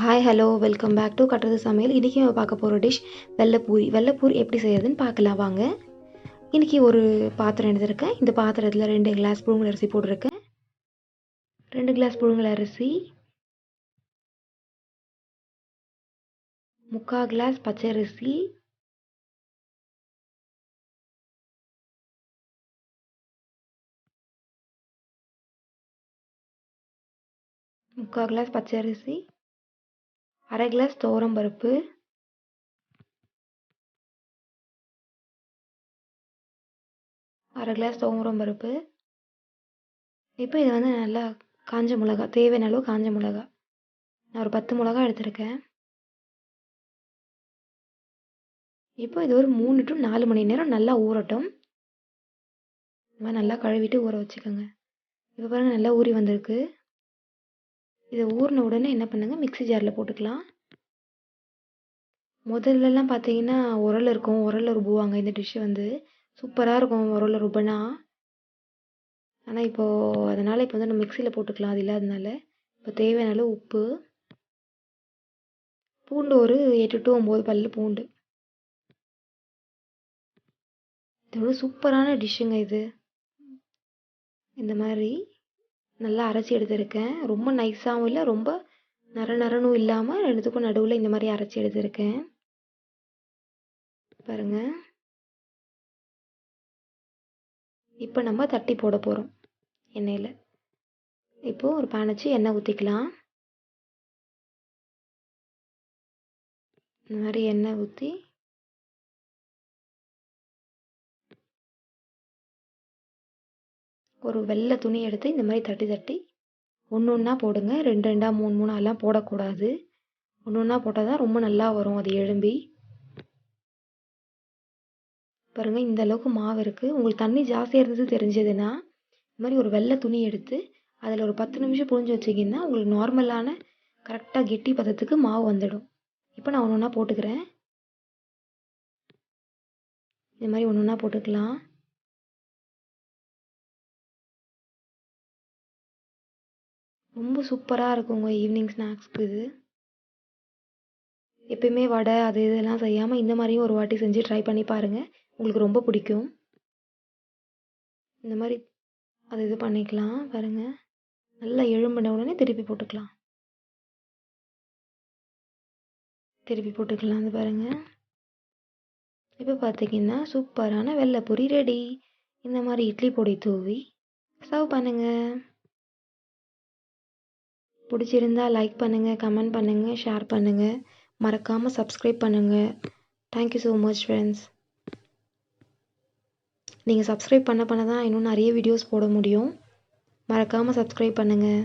Hi hello welcome back to கட்டுறது சமையல். இன்றைக்கி நம்ம பார்க்க போகிற டிஷ் வெள்ளைப்பூரி. வெள்ளைப்பூரி எப்படி செய்யறதுன்னு பார்க்கலாம் வாங்க. இன்றைக்கி ஒரு பாத்திரம் எடுத்திருக்கேன். இந்த பாத்திரத்தில் ரெண்டு கிளாஸ் புழுங்கல் அரிசி போட்டிருக்கேன். ரெண்டு கிளாஸ் புழுங்கல் அரிசி முக்கால் கிளாஸ் பச்சை அரிசி முக்கால் கிளாஸ் பச்சை அரிசி அரை கிளாஸ் பருப்பு. அரை கிளாஸ் பருப்பு. இப்போ இது வந்து நல்லா காஞ்ச மிளகா தேவையான அளவு காஞ்ச மிளகா. நான் ஒரு பத்து மிளகா எடுத்திருக்கேன். இப்போ இது ஒரு மூணு டு நாலு மணி நேரம் நல்லா ஊறட்டும். இந்த மாதிரி நல்லா கழுவிட்டு ஊற வச்சுக்கோங்க. இப்போ பாருங்கள் நல்லா ஊறி வந்திருக்கு. இதை ஊறின உடனே என்ன பண்ணுங்க? மிக்ஸி ஜாரில் போட்டுக்கலாம். முதல்லலாம் பார்த்தீங்கன்னா உரல் இருக்கும். உரலில் ருபுவாங்க இந்த டிஷ்ஷு வந்து. சூப்பராக இருக்கும் உரலில் ருபனா. ஆனால் இப்போது அதனால் இப்போ வந்து நம்ம மிக்சியில் போட்டுக்கலாம். அது இல்லாததுனால. இப்போ தேவையான அளவு உப்பு. பூண்டு ஒரு எட்டு டு ஒம்பது பல் பூண்டு. இதோட சூப்பரான டிஷ்ஷுங்க இது. இந்த மாதிரி. நல்லா அரைச்சி எடுத்திருக்கேன். ரொம்ப நைஸாகவும் இல்லை ரொம்ப நர நரனும் இல்லாமல் ரெண்டுத்துக்கும் நடுவில் இந்த மாதிரி அரைச்சி எடுத்திருக்கேன். பாருங்கள் இப்போ நம்ம தட்டி போட போகிறோம் எண்ணெயில். இப்போது ஒரு பேன் வச்சு எண்ணெய் ஊற்றிக்கலாம் இந்த மாதிரி எண்ணெய் ஊற்றி ஒரு வெள்ளை துணி எடுத்து இந்த மாதிரி தட்டி தட்டி ஒன்று ஒன்றா போடுங்க. ரெண்டு ரெண்டாக மூணு மூணாலாம் போடக்கூடாது. ஒன்று ஒன்றா போட்டால் தான் ரொம்ப நல்லா வரும். அது எழும்பி. பாருங்கள் இந்த அளவுக்கு மாவு இருக்குது உங்களுக்கு தண்ணி ஜாஸ்தியாக இருந்தது தெரிஞ்சதுன்னா இந்த மாதிரி ஒரு வெள்ளை துணி எடுத்து அதில் ஒரு பத்து நிமிஷம் புழிஞ்சு வச்சிங்கன்னா உங்களுக்கு நார்மலான கரெக்டாக கெட்டி பதத்துக்கு மாவு வந்துடும். இப்போ நான் ஒன்று ஒன்றா போட்டுக்கிறேன். இந்த மாதிரி ஒன்று ஒன்றா போட்டுக்கலாம். ரொம்ப சூப்பராக இருக்குங்க ஈவினிங் ஸ்நாக்ஸ்க்கு இது எப்பயுமே வடை அது இதெல்லாம் செய்யாமல் இந்த மாதிரியும் ஒரு வாட்டி செஞ்சு ட்ரை பண்ணி பாருங்கள் உங்களுக்கு ரொம்ப பிடிக்கும். இந்த மாதிரி அது இது பண்ணிக்கலாம். பாருங்கள் நல்லா எழும்பின உடனே திருப்பி போட்டுக்கலாம். திருப்பி போட்டுக்கலாம் அது பாருங்கள் இப்போ பார்த்தீங்கன்னா சூப்பரான வெள்ளைப்பொரி ரெடி இந்த மாதிரி இட்லி பொடி தூவி சர்வ் பண்ணுங்கள் பிடிச்சிருந்தா லைக் பண்ணுங்கள் கமெண்ட் பண்ணுங்கள் ஷேர் பண்ணுங்கள் மறக்காமல் சப்ஸ்கிரைப் பண்ணுங்கள் thank you so much friends நீங்கள் சப்ஸ்கிரைப் பண்ண பண்ண தான் இன்னும் நிறைய வீடியோஸ் போட முடியும். மறக்காமல் சப்ஸ்கிரைப் பண்ணுங்கள்